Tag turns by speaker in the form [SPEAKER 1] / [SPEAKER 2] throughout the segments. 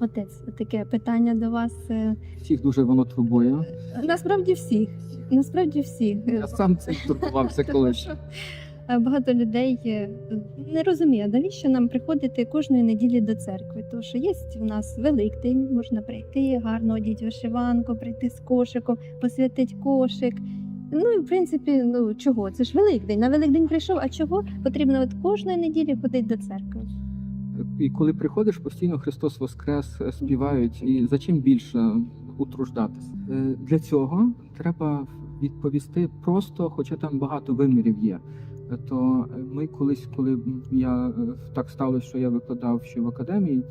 [SPEAKER 1] Отець, таке питання до вас. е,
[SPEAKER 2] Всіх дуже воно турбує.
[SPEAKER 1] Насправді всіх. Насправді всіх.
[SPEAKER 2] Я сам цим турбувався колись.
[SPEAKER 1] Е, Багато людей е, не розуміє, навіщо нам приходити кожної неділі до церкви. Тому що є в нас Великдень, можна прийти, гарно одіть вишиванку, прийти з кошиком, посвятити кошик. Ну і в принципі, ну чого? Це ж Великдень. На Великдень прийшов, а чого потрібно от кожної неділі ходити до церкви?
[SPEAKER 2] І коли приходиш, постійно Христос Воскрес е, співають, і за чим більше утруждатися. Е, Для цього треба відповісти просто, хоча там багато вимірів є. Е, То ми колись, коли я так сталося, що я викладав ще в академії,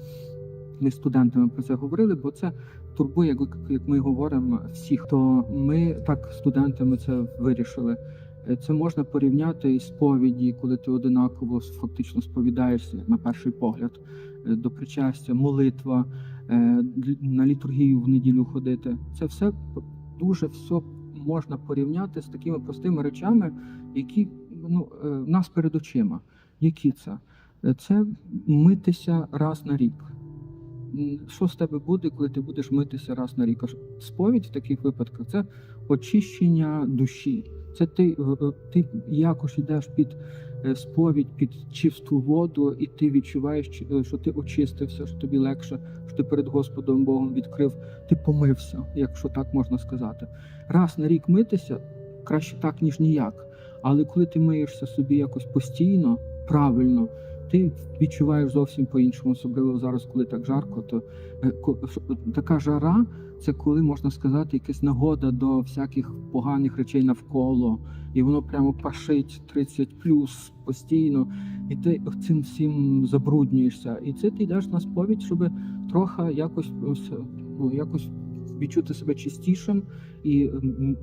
[SPEAKER 2] ми студентами про це говорили, бо це турбує, як ми говоримо, всіх. То ми так студентами це вирішили. Е, Це можна порівняти із сповіді, коли ти одинаково фактично сповідаєшся на перший погляд е, до причастя, молитва, е, на літургію в неділю ходити. Це все дуже все можна порівняти з такими простими речами, які ну, в нас перед очима. Які це? Це митися раз на рік. Що з тебе буде, коли ти будеш митися раз на рік? Сповідь в таких випадках це очищення душі. Це ти, ти якось йдеш під е, сповідь, під чисту воду, і ти відчуваєш, е, що ти очистився, що тобі легше, що ти перед Господом Богом відкрив, ти помився, якщо так можна сказати. Раз на рік митися краще так, ніж ніяк. Але коли ти миєшся собі якось постійно, правильно, ти відчуваєш зовсім по-іншому, особливо зараз, коли так жарко, то е, така жара це коли можна сказати якась нагода до всяких поганих речей навколо, і воно прямо пашить 30 плюс постійно, і ти цим всім забруднюєшся. І це ти йдеш на сповідь, щоб трохи якось ну, якось відчути себе чистішим і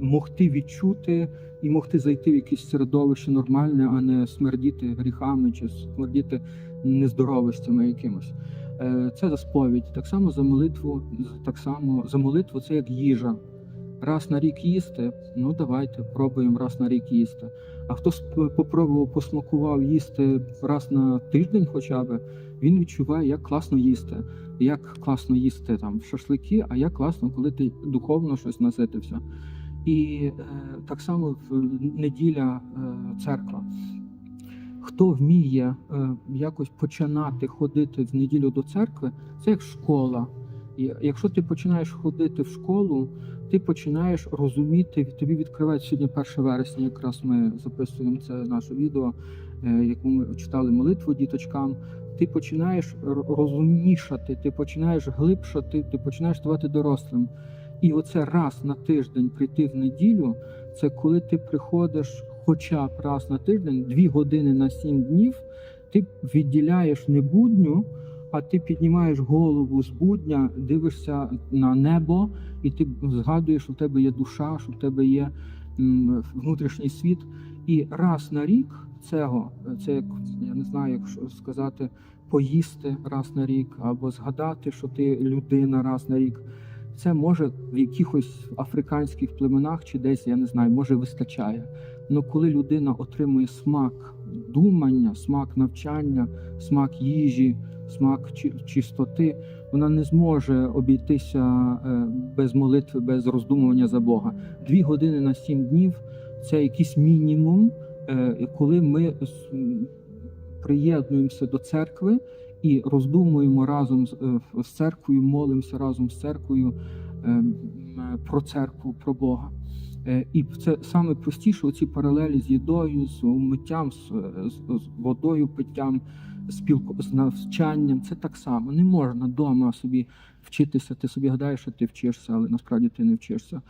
[SPEAKER 2] могти відчути, і могти зайти в якесь середовище нормальне, а не смердіти гріхами чи смердіти нездоровостями якимось. Е, Це за сповідь. Так само за молитву, так само за молитву це як їжа. Раз на рік їсти, ну давайте пробуємо раз на рік їсти. А хто попробував, посмакував їсти раз на тиждень, хоча б, він відчуває, як класно їсти, як класно їсти там шашлики, а як класно, коли ти духовно щось наситився. І е, так само в неділя е, церква. Хто вміє е, якось починати ходити в неділю до церкви, це як школа. Якщо ти починаєш ходити в школу, ти починаєш розуміти, тобі відкривається сьогодні 1 вересня, якраз ми записуємо це наше відео, е, яку ми читали молитву діточкам. Ти починаєш розумнішати, ти починаєш глибшати, ти починаєш ставати дорослим. І оце раз на тиждень прийти в неділю, це коли ти приходиш хоча б раз на тиждень, дві години на сім днів, ти відділяєш не будню, а ти піднімаєш голову з будня, дивишся на небо, і ти згадуєш, що в тебе є душа, що в тебе є внутрішній світ. І раз на рік цього, це як я не знаю, як що сказати, поїсти раз на рік, або згадати, що ти людина раз на рік. Це може в якихось африканських племенах чи десь, я не знаю, може вистачає. Але коли людина отримує смак думання, смак навчання, смак їжі, смак чистоти, вона не зможе обійтися е, без молитви, без роздумування за Бога. Дві години на сім днів це якийсь мінімум, е, коли ми приєднуємося до церкви і роздумуємо разом з, е, церквою, молимося разом з церквою е, е, про церкву, про Бога. Е, І це саме простіше оці паралелі з їдою, з миттям, з, з, з водою, питтям, спілку з навчанням. Це так само. Не можна вдома собі вчитися. Ти собі гадаєш, що ти вчишся, але насправді ти не вчишся.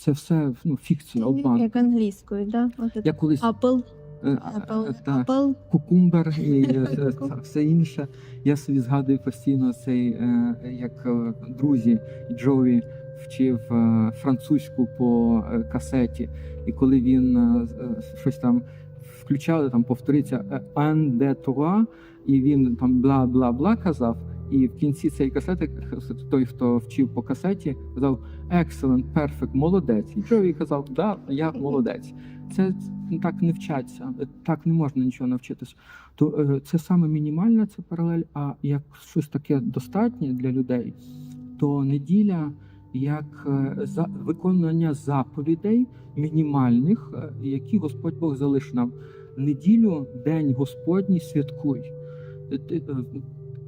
[SPEAKER 2] Це все ну, фікція, обман.
[SPEAKER 1] Як англійською, да? От
[SPEAKER 2] Я колись
[SPEAKER 1] Apple,
[SPEAKER 2] е,
[SPEAKER 1] Apple,
[SPEAKER 2] е,
[SPEAKER 1] Apple.
[SPEAKER 2] кукумбер і е, все інше. Я собі згадую постійно цей, е, як е, друзі Джові вчив е, французьку по е, касеті, і коли він е, е, щось там включали, там повториться «un, deux, trois», і він там бла бла бла казав. І в кінці цієї касети той, хто вчив по касеті, казав excellent, perfect, молодець. І чоловік казав, да, я молодець. Це так не вчаться, так не можна нічого навчитися. То е, це саме мінімальна це паралель. А як щось таке достатнє для людей, то неділя як е, за виконання заповідей мінімальних, е, які Господь Бог залишив нам. Неділю, день Господній, святкуй.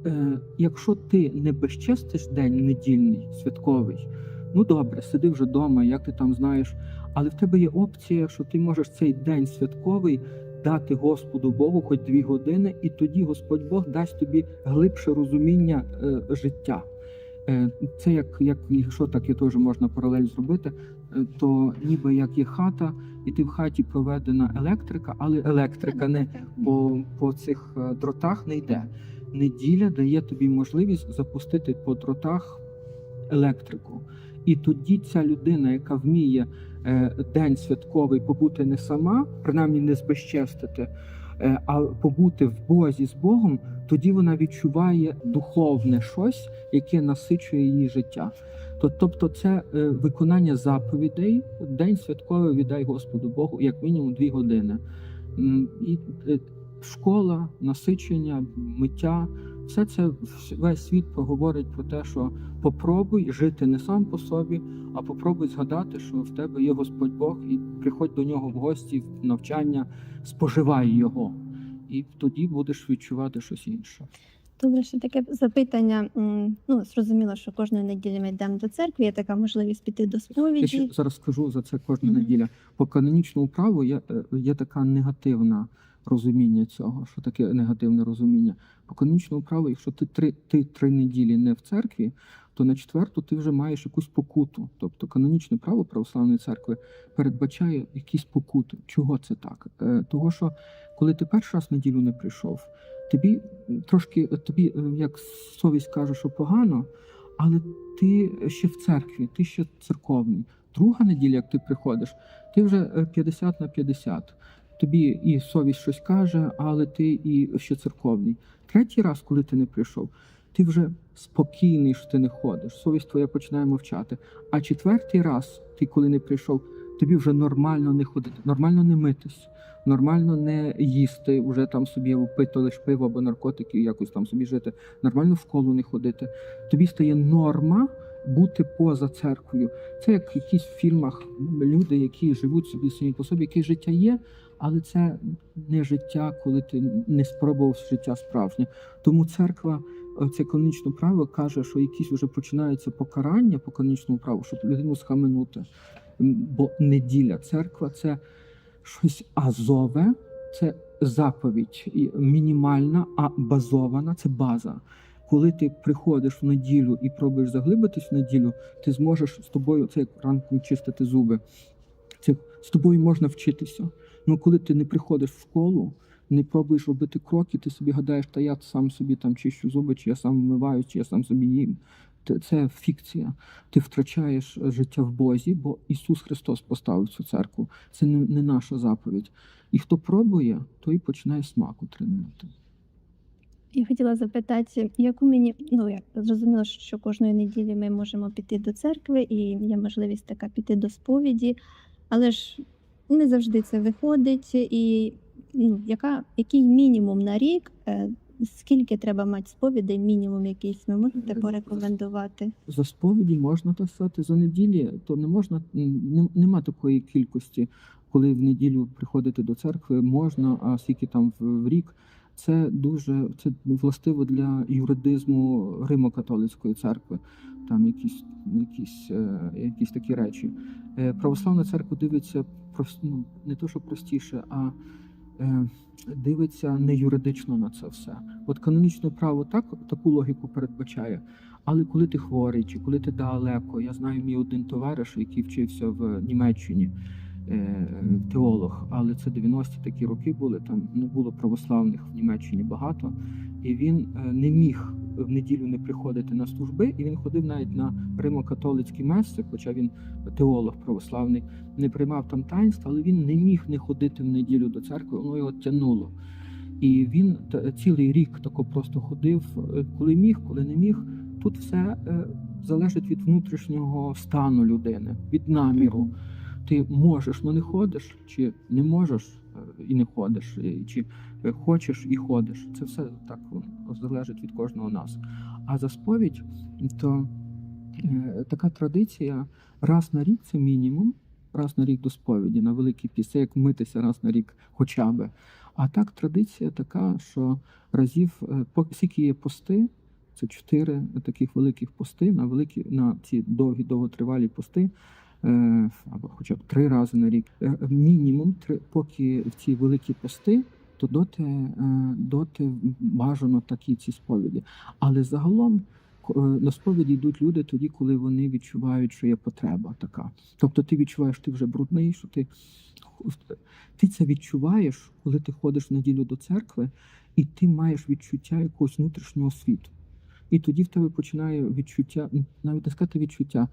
[SPEAKER 2] Е, Якщо ти не безчестиш день недільний, святковий, ну добре, сиди вже вдома, як ти там знаєш, але в тебе є опція, що ти можеш цей день святковий дати Господу Богу хоч дві години, і тоді Господь Бог дасть тобі глибше розуміння е, життя. Е, Це як, як якщо так і теж можна паралель зробити, е, то ніби як є хата, і ти в хаті проведена електрика, але електрика не по, по цих е, дротах не йде. Неділя дає тобі можливість запустити по дротах електрику. І тоді ця людина, яка вміє е, день святковий побути не сама, принаймні не збезчестити, е, а побути в Бозі з Богом, тоді вона відчуває духовне щось, яке насичує її життя. Тобто, це е, виконання заповідей, день святковий віддай Господу Богу, як мінімум дві години. І школа, насичення, миття, все це весь світ проговорить про те, що попробуй жити не сам по собі, а попробуй згадати, що в тебе є Господь Бог, і приходь до нього в гості, в навчання, споживай його. І тоді будеш відчувати щось інше.
[SPEAKER 1] Добре, ще таке запитання. Ну, зрозуміло, що кожної неділі ми йдемо до церкви, є така можливість піти до
[SPEAKER 2] Я ще зараз скажу за це кожна
[SPEAKER 1] Мгм.
[SPEAKER 2] неділя. По канонічному праву є, е, є така негативна розуміння цього. Що таке негативне розуміння? По канонічному праву, якщо ти три, ти три неділі не в церкві, то на четверту ти вже маєш якусь покуту. Тобто канонічне право православної церкви передбачає якісь покути. Чого це так? Е, Того, що коли ти перший раз в неділю не прийшов, тобі трошки тобі е, як совість каже, що погано, але ти ще в церкві, ти ще церковний. Друга неділя, як ти приходиш, ти вже е, 50 на 50. Тобі і совість щось каже, але ти і ще церковний. Третій раз, коли ти не прийшов, ти вже спокійний, що ти не ходиш. Совість твоя починає мовчати. А четвертий раз, ти коли не прийшов, тобі вже нормально не ходити, нормально не митись, нормально не їсти, вже там собі пити лише пиво або наркотики, якось там собі жити, нормально в школу не ходити. Тобі стає норма бути поза церквою. Це як в якісь фільмах люди, які живуть собі самі по собі, яке життя є, але це не життя, коли ти не спробував життя справжнє. Тому церква, е, це канонічне право, каже, що якісь вже починаються покарання по канонічному праву, щоб людину схаменути. Бо неділя, церква це щось азове, це заповідь мінімальна, а базована це база. Коли ти приходиш в неділю і пробуєш заглибитись в неділю, ти зможеш з тобою, це як ранком чистити зуби. Це з тобою можна вчитися. Ну коли ти не приходиш в школу, не пробуєш робити кроки, ти собі гадаєш, та я сам собі там чищу зуби, чи я сам вмиваю, чи я сам собі їм. Це фікція. Ти втрачаєш е, життя в Бозі, бо Ісус Христос поставив цю церкву. Це не, не наша заповідь. І хто пробує, той починає смак отримувати.
[SPEAKER 1] Я хотіла запитати, яку мені, ну як зрозуміло, що кожної неділі ми можемо піти до церкви, і є можливість така піти до сповіді, але ж не завжди це виходить. І ну, яка, який мінімум на рік, е, скільки треба мати сповідей, мінімум якийсь ви можете порекомендувати?
[SPEAKER 2] За сповіді можна сказати, за неділі, то не можна, нема такої кількості, коли в неділю приходити до церкви можна, а скільки там в, в рік. Це дуже це властиво для юридизму Римо-католицької церкви. Там якісь, якісь, е, якісь такі речі. Е, Православна церква дивиться ну, не то, що простіше, а е, дивиться не юридично на це все. От канонічне право так, таку логіку передбачає. Але коли ти хворий, чи коли ти далеко, я знаю мій один товариш, який вчився в Німеччині, теолог, але це 90-ті такі роки були. Там не було православних в Німеччині багато, і він не міг в неділю не приходити на служби, і він ходив навіть на римо-католицькі меси, хоча він теолог православний, не приймав там таїнства, але він не міг не ходити в неділю до церкви, воно його тянуло. І він цілий рік тако просто ходив, е, коли міг, коли не міг. Тут все е, залежить від внутрішнього стану людини, від наміру. Ти можеш, але не ходиш, чи не можеш і не ходиш, чи е, хочеш і ходиш. Це все так залежить від кожного нас. А за сповідь, то е, така традиція раз на рік це мінімум, раз на рік до сповіді, на великий піс, як митися раз на рік хоча би. А так традиція така, що разів, е, скільки є пости, це чотири таких великих пости на великі на ці довгі довготривалі пости. Е, Або хоча б три рази на рік. Е, Мінімум три, поки в ці великі пости, то доти, е, доти бажано такі ці сповіді. Але загалом на сповіді йдуть люди тоді, коли вони відчувають, що є потреба така. Тобто ти відчуваєш, ти вже брудний, що ти ти це відчуваєш, коли ти ходиш в неділю до церкви, і ти маєш відчуття якогось внутрішнього світу. І тоді в тебе починає відчуття, навіть не сказати відчуття,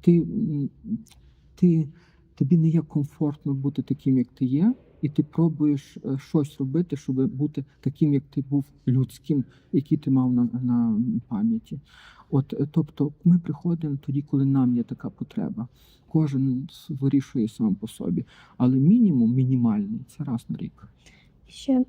[SPEAKER 2] ти, ти, тобі не є комфортно бути таким, як ти є, і ти пробуєш е, щось робити, щоб бути таким, як ти був людським, який ти мав на, на пам'яті. От, е, тобто, ми приходимо тоді, коли нам є така потреба. Кожен вирішує сам по собі, але мінімум мінімальний це раз на рік.
[SPEAKER 1] Ще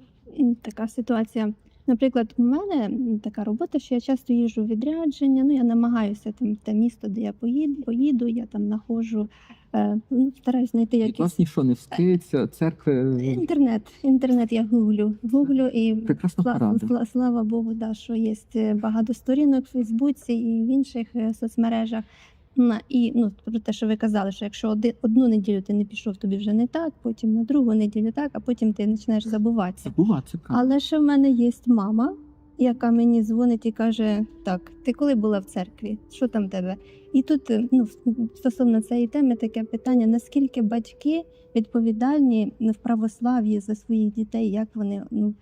[SPEAKER 1] така ситуація. Наприклад, у мене така робота, що я часто їжджу в відрядження. Ну, я намагаюся там те місто, де я поїду, поїду я там знаходжу, е, ну, стараюсь знайти якісь
[SPEAKER 2] вас нічого не встається, церкви
[SPEAKER 1] інтернет. Інтернет я гуглю. Гуглю і
[SPEAKER 2] прекрасна
[SPEAKER 1] Сла- сла- слава Богу, да, що є е, багато сторінок в Фейсбуці і в інших е, соцмережах. На- І ну, про те, що ви казали, що якщо один, одну неділю ти не пішов, тобі вже не так, потім на другу неділю так, а потім ти починаєш забуватися.
[SPEAKER 2] Правда.
[SPEAKER 1] Але ще в мене є мама, яка мені дзвонить і каже: Так, ти коли була в церкві? Що там в тебе? І тут е, ну, стосовно цієї теми таке питання: наскільки батьки відповідальні в православ'ї за своїх дітей, як вони ну.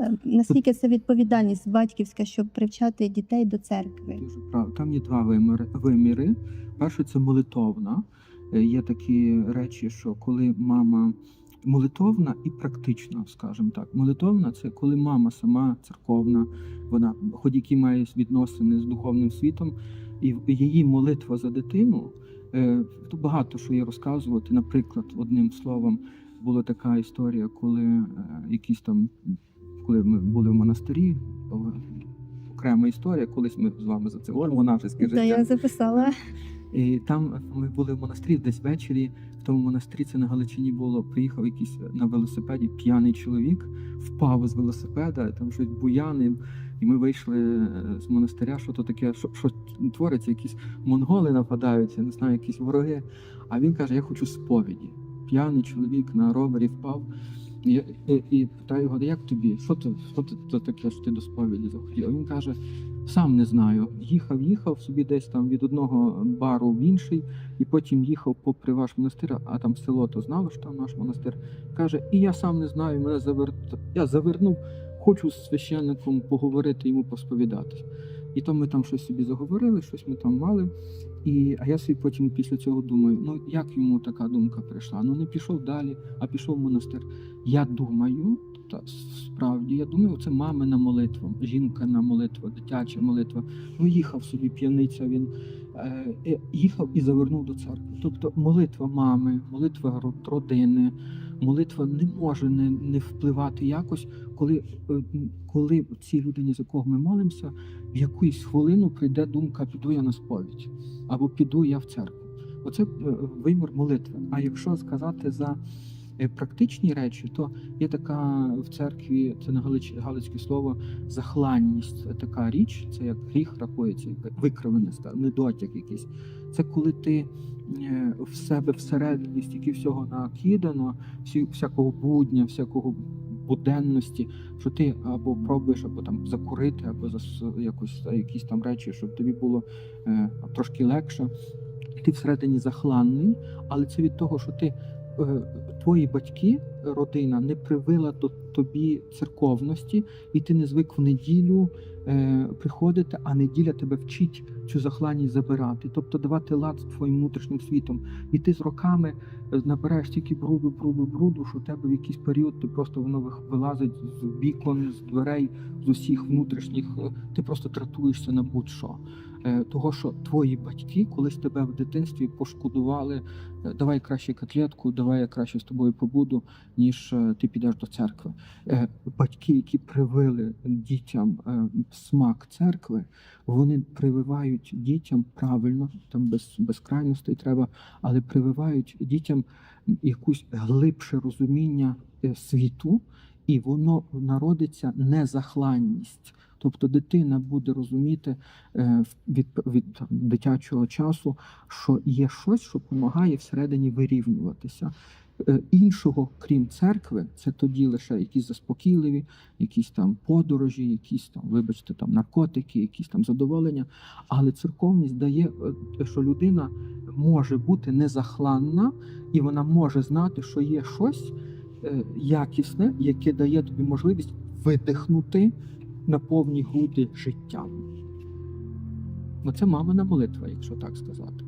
[SPEAKER 1] Е, Наскільки це відповідальність батьківська, щоб привчати дітей до церкви?
[SPEAKER 2] Дуже правда. Там є два виміри. виміри. Перше це молитовна. Е, Є такі речі, що коли мама молитовна і практична, скажімо так. Молитовна це коли мама сама церковна, вона хоч які має відносини з духовним світом, і її молитва за дитину. е, То багато що є розказувати. Наприклад, одним словом, була така історія, коли якісь там, коли ми були в монастирі, окрема історія. Колись ми з вами за це говоримо, монашеське
[SPEAKER 1] Та я записала
[SPEAKER 2] І там ми були в монастирі десь ввечері. В тому монастирі це на Галичині було. Приїхав якийсь на велосипеді п'яний чоловік, впав з велосипеда, там щось буянив. І ми вийшли е, з монастиря, що то таке, що, що твориться, якісь монголи нападають, я не знаю, якісь вороги. А він каже: Я хочу сповіді. П'яний чоловік на ровері впав. І, і, і питаю його, як тобі? Що ти, що то таке, що ти до сповіді захотів? Він каже: сам не знаю. Їхав, їхав собі десь там від одного бару в інший, і потім їхав попри ваш монастир, а там село то знало, що там наш монастир. Каже, і я сам не знаю, мене завер... я завернув, хочу з священником поговорити, йому посповідатись. І то ми там щось собі заговорили, щось ми там мали. І, а я собі потім після цього думаю: ну як йому така думка прийшла? Ну не пішов далі, а пішов в монастир. Я думаю, та справді, я думаю, це мамина молитва, жінкина молитва, дитяча молитва. Ну, їхав собі п'яниця, він е, їхав і завернув до церкви. Тобто молитва мами, молитва ро- родини, молитва не може не, не впливати якось, коли, е, коли цій людині, за кого ми молимося, в якусь хвилину прийде думка, піду я на сповідь або піду я в церкву. Оце е, вимір молитви. А якщо сказати за е, практичні речі, то є така в церкві, це на галицьке слово, захланність. Це така річ, це як гріх рахується, скажімо, недотяк якийсь. Це коли ти е, в себе всередині стільки всього накидано, всякого будня, всякого буденності, що ти або пробуєш, або там закурити, або якось е, якісь там речі, щоб тобі було е, трошки легше. Ти всередині захланний, але це від того, що ти е, твої батьки родина не привила до тобі церковності, і ти не звик в неділю е, приходити, а неділя тебе вчить цю захланність забирати, тобто давати лад з твоїм внутрішнім світом. І ти з роками е, набираєш стільки бруду, бруду, бруду, що у тебе в якийсь період ти просто воно вилазить з вікон, з дверей, з усіх внутрішніх. е, Ти просто тратуєшся на будь-що. Е, Того, що твої батьки колись тебе в дитинстві пошкодували, е, давай краще котлетку, давай я краще з тобою побуду, ніж е, ти підеш до церкви. Батьки, які привили дітям смак церкви, вони прививають дітям правильно, там без, без крайностей треба, але прививають дітям якусь глибше розуміння світу, і воно народиться незахланність. Тобто дитина буде розуміти е, від, від там, дитячого часу, що є щось, що допомагає всередині вирівнюватися. Е, Іншого, крім церкви, це тоді лише якісь заспокійливі, якісь там подорожі, якісь там, вибачте, там наркотики, якісь там задоволення. Але церковність дає, е, що людина може бути незахланна, і вона може знати, що є щось якісне, яке дає тобі можливість видихнути на повні груди життям. Оце це мамина молитва, якщо так сказати.